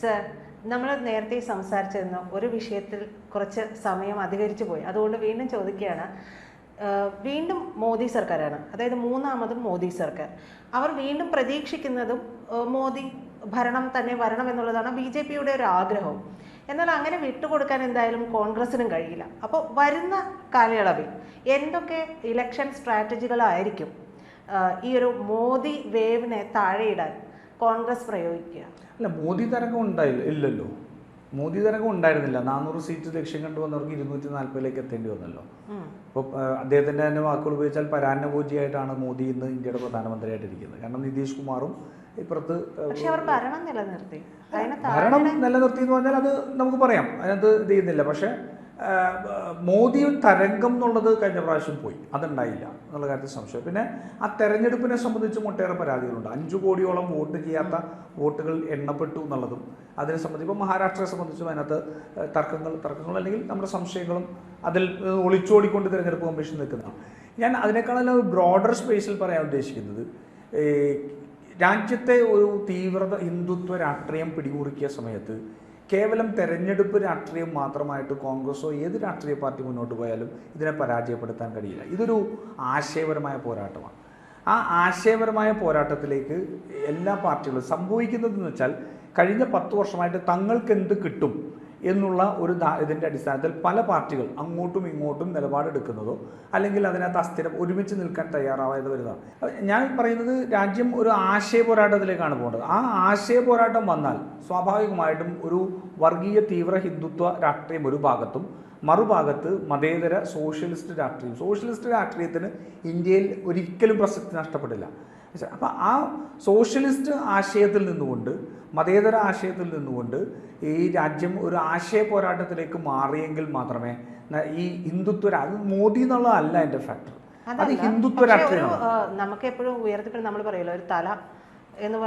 Sir നമ്മൾ നേരത്തെ സംസാരിച്ചിരുന്നു ഒരു വിഷയത്തിൽ കുറച്ച് സമയം അധികരിച്ചു പോയി. അതുകൊണ്ട് വീണ്ടും ചോദിക്കുകയാണ് വീണ്ടും മോദി സർക്കാരാണ്. അതായത് മൂന്നാമതും മോദി സർക്കാർ. അവർ വീണ്ടും പ്രതീക്ഷിക്കുന്നതും മോദി ഭരണം തന്നെ വരണം എന്നുള്ളതാണ് ബി ജെ പിയുടെ ഒരു ആഗ്രഹവും. എന്നാൽ അങ്ങനെ വിട്ടുകൊടുക്കാൻ എന്തായാലും കോൺഗ്രസിനും കഴിയില്ല. അപ്പോൾ വരുന്ന കാലയളവിൽ എന്തൊക്കെ ഇലക്ഷൻ സ്ട്രാറ്റജികളായിരിക്കും ഈ ഒരു മോദി വേവിനെ താഴെയിടാൻ കോൺഗ്രസ് പ്രയോഗിക്കുക? അല്ല മോദി തരംഗം ഉണ്ടായില്ല ഇല്ലല്ലോ. മോദി തരംഗം ഉണ്ടായിരുന്നില്ല. നാനൂറ് സീറ്റ് ലക്ഷ്യം കണ്ടുവന്നവർക്ക് ഇരുന്നൂറ്റി നാൽപ്പതിലേക്ക് എത്തേണ്ടി വന്നല്ലോ. അപ്പോൾ അദ്ദേഹത്തിന്റെ അദ്ദേഹത്തിന്റെ തന്നെ വാക്കുകൾ ഉപയോഗിച്ചാൽ പരാന്നഭോജിയായിട്ടാണ് മോദി ഇന്ന് ഇന്ത്യയുടെ പ്രധാനമന്ത്രിയായിട്ട് ഇരിക്കുന്നത് കാരണം നിതീഷ് കുമാറും ഇപ്പുറത്ത് ഭരണം നിലനിർത്തി. ഭരണം നിലനിർത്തി എന്ന് പറഞ്ഞാൽ അത് നമുക്ക് പറയാം. അതിനകത്ത് ഇത് ചെയ്യുന്നില്ല. പക്ഷേ മോദി തരംഗം എന്നുള്ളത് കഴിഞ്ഞ പ്രാവശ്യം പോയി. അതുണ്ടായില്ല എന്നുള്ള കാര്യത്തിൽ സംശയം പിന്നെ ആ തെരഞ്ഞെടുപ്പിനെ സംബന്ധിച്ചും ഒട്ടേറെ പരാതികളുണ്ട്. അഞ്ചു കോടിയോളം വോട്ട് ചെയ്യാത്ത വോട്ടുകൾ എണ്ണപ്പെട്ടു എന്നുള്ളതും അതിനെ സംബന്ധിച്ച് ഇപ്പോൾ മഹാരാഷ്ട്രയെ സംബന്ധിച്ചും അതിനകത്ത് തർക്കങ്ങൾ തർക്കങ്ങൾ അല്ലെങ്കിൽ നമ്മുടെ സംശയങ്ങളും അതിൽ ഒളിച്ചോടിക്കൊണ്ട് തിരഞ്ഞെടുപ്പ് കമ്മീഷൻ നിൽക്കുന്നതാണ്. ഞാൻ അതിനേക്കാളും ബ്രോഡർ സ്പേസിൽ പറയാൻ ഉദ്ദേശിക്കുന്നത് രാജ്യത്തെ ഒരു തീവ്രത ഹിന്ദുത്വ രാഷ്ട്രീയം പിടികൂറിക്കിയ സമയത്ത് കേവലം തെരഞ്ഞെടുപ്പ് രാഷ്ട്രീയം മാത്രമായിട്ട് കോൺഗ്രസോ ഏത് രാഷ്ട്രീയ പാർട്ടി മുന്നോട്ട് പോയാലും ഇതിനെ പരാജയപ്പെടുത്താൻ കഴിയില്ല. ഇതൊരു ആശയപരമായ പോരാട്ടമാണ്. ആ ആശയപരമായ പോരാട്ടത്തിലേക്ക് എല്ലാ പാർട്ടികളും സംഭവിക്കുന്നതെന്ന് വെച്ചാൽ കഴിഞ്ഞ പത്ത് വർഷമായിട്ട് തങ്ങൾക്ക് എന്ത് കിട്ടും എന്നുള്ള ഒരു ഇതിന്റെ അടിസ്ഥാനത്തിൽ പല പാർട്ടികൾ അങ്ങോട്ടും ഇങ്ങോട്ടും നിലപാടെടുക്കുന്നതോ അല്ലെങ്കിൽ അതിനകത്ത് അസ്ഥിരം ഒരുമിച്ച് നിൽക്കാൻ തയ്യാറാവാതെ വരുന്നതാണ്. ഞാൻ പറയുന്നത് രാജ്യം ഒരു ആശയ പോരാട്ടത്തിലേക്കാണ് പോകേണ്ടത്. ആ ആശയ പോരാട്ടം വന്നാൽ സ്വാഭാവികമായിട്ടും ഒരു വർഗീയ തീവ്ര ഹിന്ദുത്വ രാഷ്ട്രീയം ഒരു ഭാഗത്തും മറുഭാഗത്ത് മതേതര സോഷ്യലിസ്റ്റ് രാഷ്ട്രീയം. സോഷ്യലിസ്റ്റ് രാഷ്ട്രീയത്തിന് ഇന്ത്യയിൽ ഒരിക്കലും പ്രസക്തി നഷ്ടപ്പെടില്ല അപ്പം ആ സോഷ്യലിസ്റ്റ് ആശയത്തിൽ നിന്നുകൊണ്ട് മതേതര ആശയത്തിൽ നിന്നുകൊണ്ട് ഈ രാജ്യം ഒരു ആശയ പോരാട്ടത്തിലേക്ക് മാറിയെങ്കിൽ മാത്രമേ ഈ ഹിന്ദുത്വ അത് മോദി എന്നുള്ളതല്ല എന്റെ ഫാക്ടർ അത് ഹിന്ദുത്വ രാഷ്ട്രീയം രാഷ്ട്രീയമാണ്. നമുക്ക് എപ്പോഴും ഉയർത്തിപ്പിടി നമ്മൾ പറയുമല്ലോ ഒരു തല എന്ന്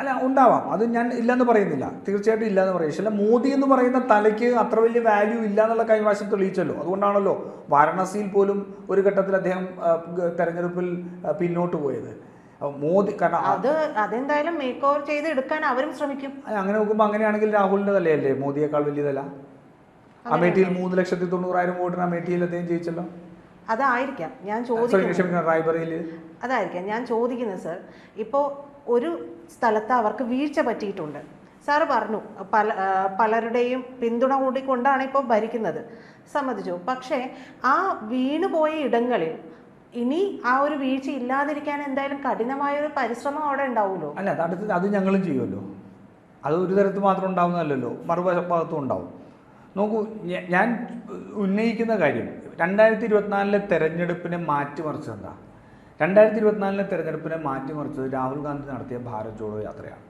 അല്ല ഉണ്ടാവാം. അത് ഞാൻ ഇല്ലെന്ന് പറയുന്നില്ല. തീർച്ചയായിട്ടും ഇല്ല എന്ന് പറയും. പക്ഷേ മോദി എന്ന് പറയുന്ന തലയ്ക്ക് അത്ര വലിയ വാല്യൂ ഇല്ല എന്നുള്ള കൈവാശം തെളിയിച്ചല്ലോ. അതുകൊണ്ടാണല്ലോ വാരണാസിയിൽ പോലും ഒരു ഘട്ടത്തിൽ അദ്ദേഹം തെരഞ്ഞെടുപ്പിൽ പിന്നോട്ട് പോയത്. മോദി കാരണം അത് അതെന്തായാലും മേക്ക് ഓവർ ചെയ്ത് എടുക്കാൻ അവരും ശ്രമിക്കും. അങ്ങനെ നോക്കുമ്പോൾ അങ്ങനെയാണെങ്കിൽ രാഹുലിന്റെ തലയല്ലേ? മോദിയേക്കാൾ വലിയതല്ല അമേഠിയിൽ മൂന്ന് ലക്ഷത്തി തൊണ്ണൂറായിരം വോട്ടിന് അമേഠിയിൽ അദ്ദേഹം ജയിച്ചല്ലോ. അതായിരിക്കാം. ഞാൻ ചോദിക്കുന്നു ചോദിക്കുന്നത് അതായിരിക്കാം. ഞാൻ ചോദിക്കുന്നത് സർ ഇപ്പോൾ ഒരു സ്ഥലത്ത് അവർക്ക് വീഴ്ച പറ്റിയിട്ടുണ്ട്. സാറ് പറഞ്ഞു പല പലരുടെയും പിന്തുണ കൂടിക്കൊണ്ടാണ് ഇപ്പോൾ ഭരിക്കുന്നത്. സമ്മതിച്ചു. പക്ഷേ ആ വീണുപോയ ഇടങ്ങളിൽ ഇനി ആ ഒരു വീഴ്ച ഇല്ലാതിരിക്കാൻ എന്തായാലും കഠിനമായ ഒരു പരിശ്രമം അവിടെ ഉണ്ടാവുമല്ലോ? അല്ല അത് അത് ഞങ്ങളും ചെയ്യുമല്ലോ. അത് ഒരു തരത്തിൽ മാത്രം ഉണ്ടാവുന്നതല്ലല്ലോ. മറുഭാഗത്തും ഉണ്ടാവും. നോക്കൂ ഞാൻ ഉന്നയിക്കുന്ന കാര്യം രണ്ടായിരത്തി ഇരുപത്തിനാലിലെ തെരഞ്ഞെടുപ്പിനെ മാറ്റിമറിച്ചത് എന്താ രണ്ടായിരത്തി ഇരുപത്തിനാലിലെ തെരഞ്ഞെടുപ്പിനെ മാറ്റിമറിച്ചത് രാഹുൽ ഗാന്ധി നടത്തിയ ഭാരത് ജോഡോ യാത്രയാണ്.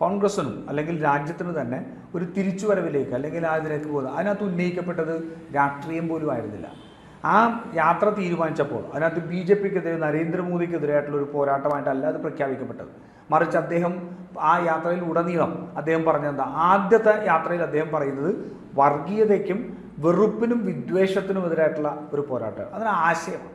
കോൺഗ്രസിനും അല്ലെങ്കിൽ രാജ്യത്തിന് തന്നെ ഒരു തിരിച്ചുവരവിലേക്ക് അല്ലെങ്കിൽ ആ ഇതിലേക്ക് പോകുന്നത്. അതിനകത്ത് ഉന്നയിക്കപ്പെട്ടത് രാഷ്ട്രീയം പോലും ആയിരുന്നില്ല. ആ യാത്ര തീരുമാനിച്ചപ്പോൾ അതിനകത്ത് ബി ജെ പിക്കെതിരെ നരേന്ദ്രമോദിക്കെതിരായിട്ടുള്ള ഒരു പോരാട്ടമായിട്ടല്ല അത് പ്രഖ്യാപിക്കപ്പെട്ടത്. മറിച്ച് അദ്ദേഹം ആ യാത്രയിൽ ഉടനീളം അദ്ദേഹം പറഞ്ഞെന്താ ആദ്യത്തെ യാത്രയിൽ അദ്ദേഹം പറയുന്നത് വർഗീയതയ്ക്കും വെറുപ്പിനും വിദ്വേഷത്തിനും എതിരായിട്ടുള്ള ഒരു പോരാട്ടമാണ്. അതിന് ആശയമാണ്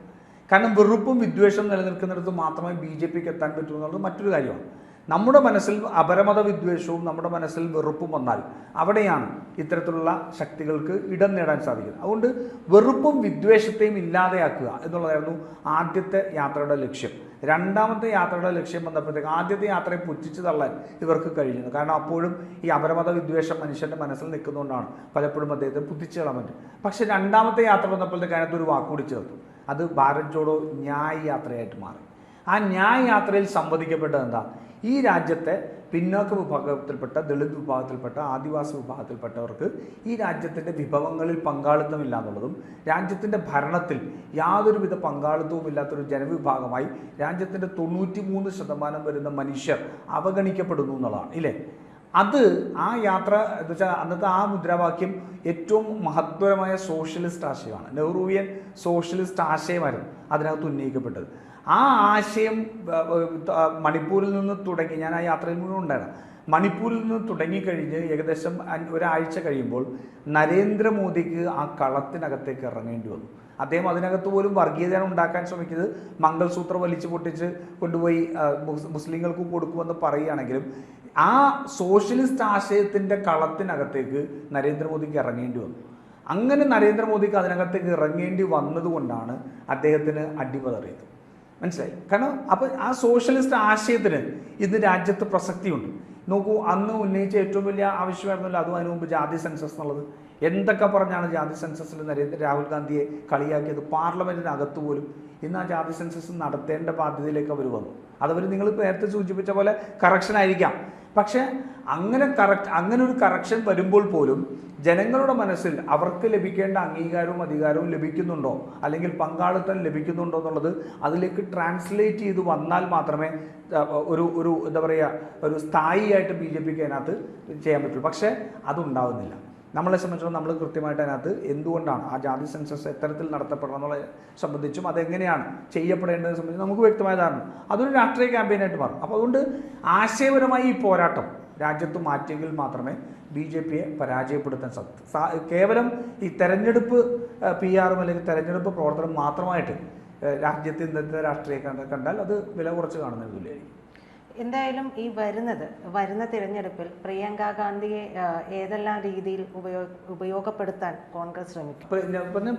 കാരണം വെറുപ്പും വിദ്വേഷവും നിലനിൽക്കുന്നിടത്ത് മാത്രമേ ബി ജെ പിക്ക് എത്താൻ പറ്റൂ എന്നുള്ളത് മറ്റൊരു കാര്യമാണ്. നമ്മുടെ മനസ്സിൽ അപരമത വിദ്വേഷവും നമ്മുടെ മനസ്സിൽ വെറുപ്പും വന്നാൽ അവിടെയാണ് ഇത്തരത്തിലുള്ള ശക്തികൾക്ക് ഇടം നേടാൻ സാധിക്കുന്നത്. അതുകൊണ്ട് വെറുപ്പും വിദ്വേഷത്തെയും ഇല്ലാതെയാക്കുക എന്നുള്ളതായിരുന്നു ആദ്യത്തെ യാത്രയുടെ ലക്ഷ്യം. രണ്ടാമത്തെ യാത്രയുടെ ലക്ഷ്യം വന്നപ്പോഴത്തേക്ക് ആദ്യത്തെ യാത്രയെ പുച്ഛിച്ച് തള്ളാൻ ഇവർക്ക് കഴിഞ്ഞു കാരണം അപ്പോഴും ഈ അപരമത വിദ്വേഷം മനുഷ്യന്റെ മനസ്സിൽ നിൽക്കുന്നതുകൊണ്ടാണ് പലപ്പോഴും അദ്ദേഹത്തെ പുതിച്ചു പറ്റും. പക്ഷെ രണ്ടാമത്തെ യാത്ര വന്നപ്പോഴത്തേക്ക് അതിനകത്ത് ഒരു വാക്കുകൂടി ചേർത്തു. അത് ഭാരത് ജോഡോ ന്യായ് യാത്രയായിട്ട് മാറി. ആ ന്യായ യാത്രയിൽ സംവദിക്കപ്പെട്ടത് എന്താ? ഈ രാജ്യത്തെ പിന്നോക്ക വിഭാഗത്തിൽപ്പെട്ട ദളിത് വിഭാഗത്തിൽപ്പെട്ട ആദിവാസി വിഭാഗത്തിൽപ്പെട്ടവർക്ക് ഈ രാജ്യത്തിന്റെ വിഭവങ്ങളിൽ പങ്കാളിത്തമില്ല എന്നുള്ളതും രാജ്യത്തിന്റെ ഭരണത്തിൽ യാതൊരുവിധ പങ്കാളിത്തവും ഇല്ലാത്തൊരു ജനവിഭാഗമായി രാജ്യത്തിന്റെ തൊണ്ണൂറ്റി മൂന്ന് ശതമാനം വരുന്ന മനുഷ്യർ അവഗണിക്കപ്പെടുന്നു എന്നുള്ളതാണ് ഇല്ലേ? അത് ആ യാത്ര എന്ന് വെച്ചാൽ അന്നത്തെ ആ മുദ്രാവാക്യം ഏറ്റവും മഹത്വരമായ സോഷ്യലിസ്റ്റ് ആശയമാണ്. നെഹ്റുവിയൻ സോഷ്യലിസ്റ്റ് ആശയമായിരുന്നു അതിനകത്ത് ഉന്നയിക്കപ്പെട്ടത്. ആ ആശയം മണിപ്പൂരിൽ നിന്ന് തുടങ്ങി ഞാൻ ആ യാത്രയിൽ മുഴുവൻ ഉണ്ടായിരുന്നു. മണിപ്പൂരിൽ നിന്ന് തുടങ്ങിക്കഴിഞ്ഞ് ഏകദേശം ഒരാഴ്ച കഴിയുമ്പോൾ നരേന്ദ്രമോദിക്ക് ആ കളത്തിനകത്തേക്ക് ഇറങ്ങേണ്ടി വന്നു. അദ്ദേഹം അതിനകത്ത് പോലും വർഗീയത ഉണ്ടാക്കാൻ ശ്രമിക്കുന്നത്. മംഗൾസൂത്രം വലിച്ചു പൊട്ടിച്ച് കൊണ്ടുപോയി മുസ്ലിങ്ങൾക്ക് കൊടുക്കുമെന്ന് പറയുകയാണെങ്കിലും ആ സോഷ്യലിസ്റ്റ് ആശയത്തിന്റെ കളത്തിനകത്തേക്ക് നരേന്ദ്രമോദിക്ക് ഇറങ്ങേണ്ടി വന്നു. അങ്ങനെ നരേന്ദ്രമോദിക്ക് അതിനകത്തേക്ക് ഇറങ്ങേണ്ടി വന്നതുകൊണ്ടാണ് അദ്ദേഹത്തിന് അടിപതറിയത് മനസ്സിലായി? കാരണം അപ്പോൾ ആ സോഷ്യലിസ്റ്റ് ആശയത്തിന് ഇന്ന് രാജ്യത്ത് പ്രസക്തിയുണ്ട്. നോക്കൂ അന്ന് ഉന്നയിച്ച ഏറ്റവും വലിയ ആവശ്യമായിരുന്നല്ലോ അതും അതിനു മുമ്പ് ജാതി സെൻസസ് എന്നുള്ളത്. എന്തൊക്കെ പറഞ്ഞാണ് ജാതി സെൻസസിൽ നരേന്ദ്ര രാഹുൽ ഗാന്ധിയെ കളിയാക്കിയത്? പാർലമെന്റിനകത്ത് പോലും ഇന്ന് ആ ജാതി സെൻസസ് നടത്തേണ്ട ബാധ്യതയിലേക്ക് അവർ വന്നു. അതവർ നിങ്ങൾ നേരത്തെ സൂചിപ്പിച്ച പോലെ കറക്ഷൻ ആയിരിക്കാം. പക്ഷേ അങ്ങനെ കറക്റ്റ് അങ്ങനെ ഒരു കറക്ഷൻ വരുമ്പോൾ പോലും ജനങ്ങളുടെ മനസ്സിൽ അവർക്ക് ലഭിക്കേണ്ട അംഗീകാരവും അധികാരവും ലഭിക്കുന്നുണ്ടോ? അല്ലെങ്കിൽ പങ്കാളിത്തം ലഭിക്കുന്നുണ്ടോ എന്നുള്ളത് അതിലേക്ക് ട്രാൻസ്ലേറ്റ് ചെയ്ത് വന്നാൽ മാത്രമേ ഒരു ഒരു എന്താ പറയുക ഒരു സ്ഥായിയായിട്ട് ബി ജെ പിക്ക് അതിനകത്ത് ചെയ്യാൻ പറ്റുള്ളൂ. പക്ഷേ അതുണ്ടാവുന്നില്ല. നമ്മളെ സംബന്ധിച്ചിടത്തോളം നമ്മൾ കൃത്യമായിട്ട് അതിനകത്ത് എന്തുകൊണ്ടാണ് ആ ജാതി സെൻസസ് എത്തരത്തിൽ നടത്തപ്പെടണം എന്നുള്ളത് സംബന്ധിച്ചും അതെങ്ങനെയാണ് ചെയ്യപ്പെടേണ്ടത് സംബന്ധിച്ച് നമുക്ക് വ്യക്തമായ ധാരണ. അതൊരു രാഷ്ട്രീയ ക്യാമ്പയിനായിട്ട് മാറും. അപ്പോൾ അതുകൊണ്ട് ആശയപരമായി ഈ പോരാട്ടം രാജ്യത്ത് മാറ്റിയെങ്കിൽ മാത്രമേ ബി ജെ പിയെ പരാജയപ്പെടുത്താൻ സാധിക്കൂ കേവലം ഈ തെരഞ്ഞെടുപ്പ് പി ആറും അല്ലെങ്കിൽ തെരഞ്ഞെടുപ്പ് പ്രവർത്തനം മാത്രമായിട്ട് രാജ്യത്ത് ഇന്നത്തെ രാഷ്ട്രീയ കണ്ടാൽ അത് വില കുറച്ച് കാണുന്ന തുല്യമായിരിക്കും എന്തായാലും ഈ വരുന്നത് വരുന്ന തിരഞ്ഞെടുപ്പിൽ പ്രിയങ്ക ഗാന്ധിയെ ഏതെല്ലാം രീതിയിൽ ഉപയോഗ ഉപയോഗപ്പെടുത്താൻ കോൺഗ്രസ് ശ്രമിക്കും?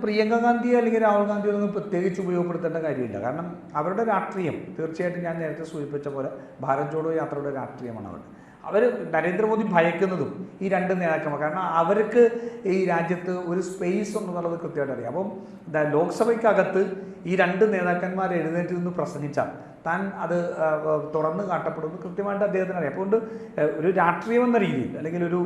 പ്രിയങ്ക ഗാന്ധിയെ അല്ലെങ്കിൽ രാഹുൽ ഗാന്ധിയോ ഒന്നും പ്രത്യേകിച്ച് ഉപയോഗപ്പെടുത്തേണ്ട കാര്യമില്ല. കാരണം അവരുടെ രാഷ്ട്രീയം തീർച്ചയായിട്ടും ഞാൻ നേരത്തെ സൂചിപ്പിച്ച പോലെ ഭാരത് ജോഡോ യാത്രയുടെ രാഷ്ട്രീയമാണ് അവർ അവർ നരേന്ദ്രമോദി ഭയക്കുന്നതും ഈ രണ്ട് നേതാക്കന്മാർ. കാരണം അവർക്ക് ഈ രാജ്യത്ത് ഒരു സ്പേസ് ഉണ്ടെന്നുള്ളത് കൃത്യമായിട്ട് അറിയാം. അപ്പം ലോക്സഭയ്ക്കകത്ത് ഈ രണ്ട് നേതാക്കന്മാർ എഴുന്നേറ്റ് നിന്ന് പ്രസംഗിച്ചാൽ താൻ അത് തുറന്ന് കാട്ടപ്പെടുമെന്ന് കൃത്യമായിട്ട് അദ്ദേഹത്തിന് അറിയാം. അതുകൊണ്ട് ഒരു രാഷ്ട്രീയം എന്ന രീതിയിൽ അല്ലെങ്കിൽ ഒരു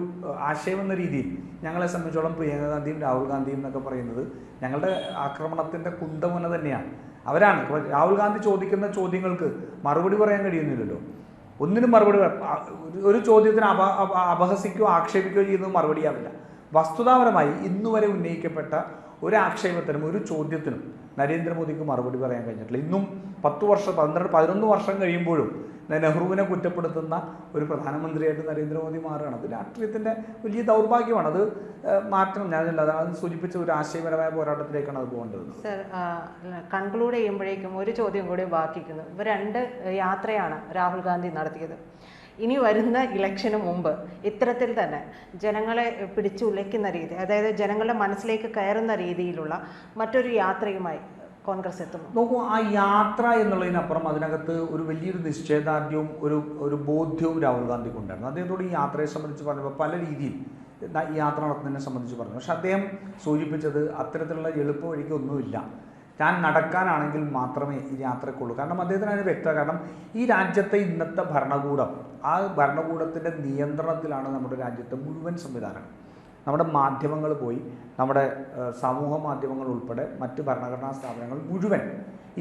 ആശയം എന്ന രീതിയിൽ ഞങ്ങളെ സംബന്ധിച്ചോളം പ്രിയങ്ക ഗാന്ധിയും രാഹുൽ ഗാന്ധിയും എന്നൊക്കെ പറയുന്നത് ഞങ്ങളുടെ ആക്രമണത്തിന്റെ കുന്തമുന തന്നെയാണ്. അവരാണ്. രാഹുൽ ഗാന്ധി ചോദിക്കുന്ന ചോദ്യങ്ങൾക്ക് മറുപടി പറയാൻ കഴിയുന്നില്ലല്ലോ. ഒന്നിനും മറുപടി ഒരു- ചോദ്യത്തിന് അപ- അപഹസിക്കുകയോ ആക്ഷേപിക്കുകയോ ചെയ്യുന്നത് മറുപടിയാവില്ല. വസ്തുതാപരമായി ഇന്നുവരെ ഉന്നയിക്കപ്പെട്ട ഒരു ആക്ഷേപത്തിനും ഒരു ചോദ്യത്തിനും നരേന്ദ്രമോദിക്ക് മറുപടി പറയാൻ കഴിഞ്ഞിട്ടില്ല. ഇന്നും പത്ത് വർഷം പന്ത്രണ്ട് പതിനൊന്ന് വർഷം കഴിയുമ്പോഴും നെഹ്റുവിനെ കുറ്റപ്പെടുത്തുന്ന ഒരു പ്രധാനമന്ത്രിയായിട്ട് നരേന്ദ്രമോദി മാറുകയാണ്. അത് രാഷ്ട്രീയത്തിന്റെ വലിയ ദൗർഭാഗ്യമാണ്. അത് മാറ്റണം. ഞാനല്ല അത് സൂചിപ്പിച്ച ഒരു ആശയപരമായ പോരാട്ടത്തിലേക്കാണ് അത് പോകേണ്ടത്. സർ കൺക്ലൂഡ് ചെയ്യുമ്പോഴേക്കും ഒരു ചോദ്യം കൂടി ബാക്കിക്കുന്നു. ഇവ രണ്ട് യാത്രയാണ് രാഹുൽ ഗാന്ധി നടത്തിയത്. ഇനി വരുന്ന ഇലക്ഷന് മുമ്പ് ഇത്തരത്തിൽ തന്നെ ജനങ്ങളെ പിടിച്ചുലയ്ക്കുന്ന രീതി അതായത് ജനങ്ങളുടെ മനസ്സിലേക്ക് കയറുന്ന രീതിയിലുള്ള മറ്റൊരു യാത്രയുമായി കോൺഗ്രസ് എത്തുന്നു. നോക്കൂ ആ യാത്ര എന്നുള്ളതിനപ്പുറം അതിനകത്ത് ഒരു വലിയൊരു നിശ്ചയദാർഢ്യവും ഒരു ഒരു ബോധ്യവും രാഹുൽ ഗാന്ധിക്ക് ഉണ്ടായിരുന്നു അദ്ദേഹത്തോട് ഈ യാത്രയെ സംബന്ധിച്ച് പറഞ്ഞപ്പോൾ പല രീതിയിൽ യാത്ര നടത്തുന്നതിനെ സംബന്ധിച്ച് പറഞ്ഞു. പക്ഷെ അദ്ദേഹം സൂചിപ്പിച്ചത് അത്തരത്തിലുള്ള എളുപ്പ വഴിക്കൊന്നുമില്ല ഞാൻ നടക്കാനാണെങ്കിൽ മാത്രമേ ഈ യാത്രക്കുള്ളൂ. കാരണം അദ്ദേഹത്തിന് അതിന് വ്യക്തത കാരണം ഈ രാജ്യത്തെ ഇന്നത്തെ ഭരണകൂടം ആ ഭരണകൂടത്തിന്റെ നിയന്ത്രണത്തിലാണ് നമ്മുടെ രാജ്യത്തെ മുഴുവൻ സംവിധാനങ്ങൾ നമ്മുടെ മാധ്യമങ്ങൾ പോയി നമ്മുടെ സമൂഹ മാധ്യമങ്ങൾ ഉൾപ്പെടെ മറ്റ് ഭരണഘടനാ സ്ഥാപനങ്ങൾ മുഴുവൻ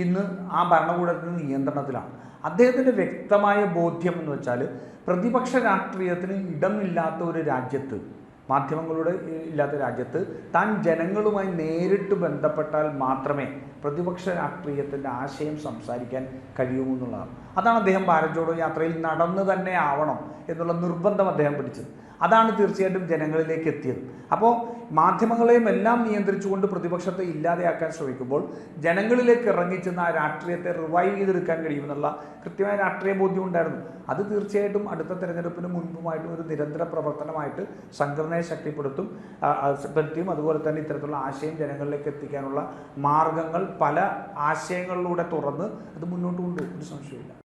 ഇന്ന് ആ ഭരണകൂടത്തിന്റെ നിയന്ത്രണത്തിലാണ്. അദ്ദേഹത്തിന്റെ വ്യക്തമായ ബോധ്യം എന്ന് വെച്ചാൽ പ്രതിപക്ഷ രാഷ്ട്രീയത്തിന് ഇടമില്ലാത്ത ഒരു രാജ്യത്ത് മാധ്യമങ്ങളുടെ ഇല്ലാത്ത രാജ്യത്ത് താൻ ജനങ്ങളുമായി നേരിട്ട് ബന്ധപ്പെട്ടാൽ മാത്രമേ പ്രതിപക്ഷ രാഷ്ട്രീയത്തിന്റെ ആശയം സംസാരിക്കാൻ കഴിയൂ എന്നുള്ളതാണ്. അതാണ് അദ്ദേഹം ഭാരത് ജോഡോ യാത്രയിൽ നടന്നു തന്നെ ആവണം എന്നുള്ള നിർബന്ധം അദ്ദേഹം പിടിച്ചത്. അതാണ് തീർച്ചയായിട്ടും ജനങ്ങളിലേക്ക് എത്തിയത്. അപ്പോൾ മാധ്യമങ്ങളെയും എല്ലാം നിയന്ത്രിച്ചുകൊണ്ട് പ്രതിപക്ഷത്തെ ഇല്ലാതെയാക്കാൻ ശ്രമിക്കുമ്പോൾ ജനങ്ങളിലേക്ക് ഇറങ്ങിച്ചെന്ന് ആ രാഷ്ട്രീയത്തെ റിവൈവ് ചെയ്തെടുക്കാൻ കഴിയുമെന്നുള്ള കൃത്യമായ രാഷ്ട്രീയ ബോധ്യം ഉണ്ടായിരുന്നു. അത് തീർച്ചയായിട്ടും അടുത്ത തെരഞ്ഞെടുപ്പിന് മുൻപുമായിട്ടും ഒരു നിരന്തര പ്രവർത്തനമായിട്ട് സംഘടനയെ ശക്തിപ്പെടുത്തും പറ്റിയും അതുപോലെ തന്നെ ഇത്തരത്തിലുള്ള ആശയം ജനങ്ങളിലേക്ക് എത്തിക്കാനുള്ള മാർഗങ്ങൾ പല ആശയങ്ങളിലൂടെ തുറന്ന് അത് മുന്നോട്ട് കൊണ്ടുപോകും. ഒരു സംശയമില്ല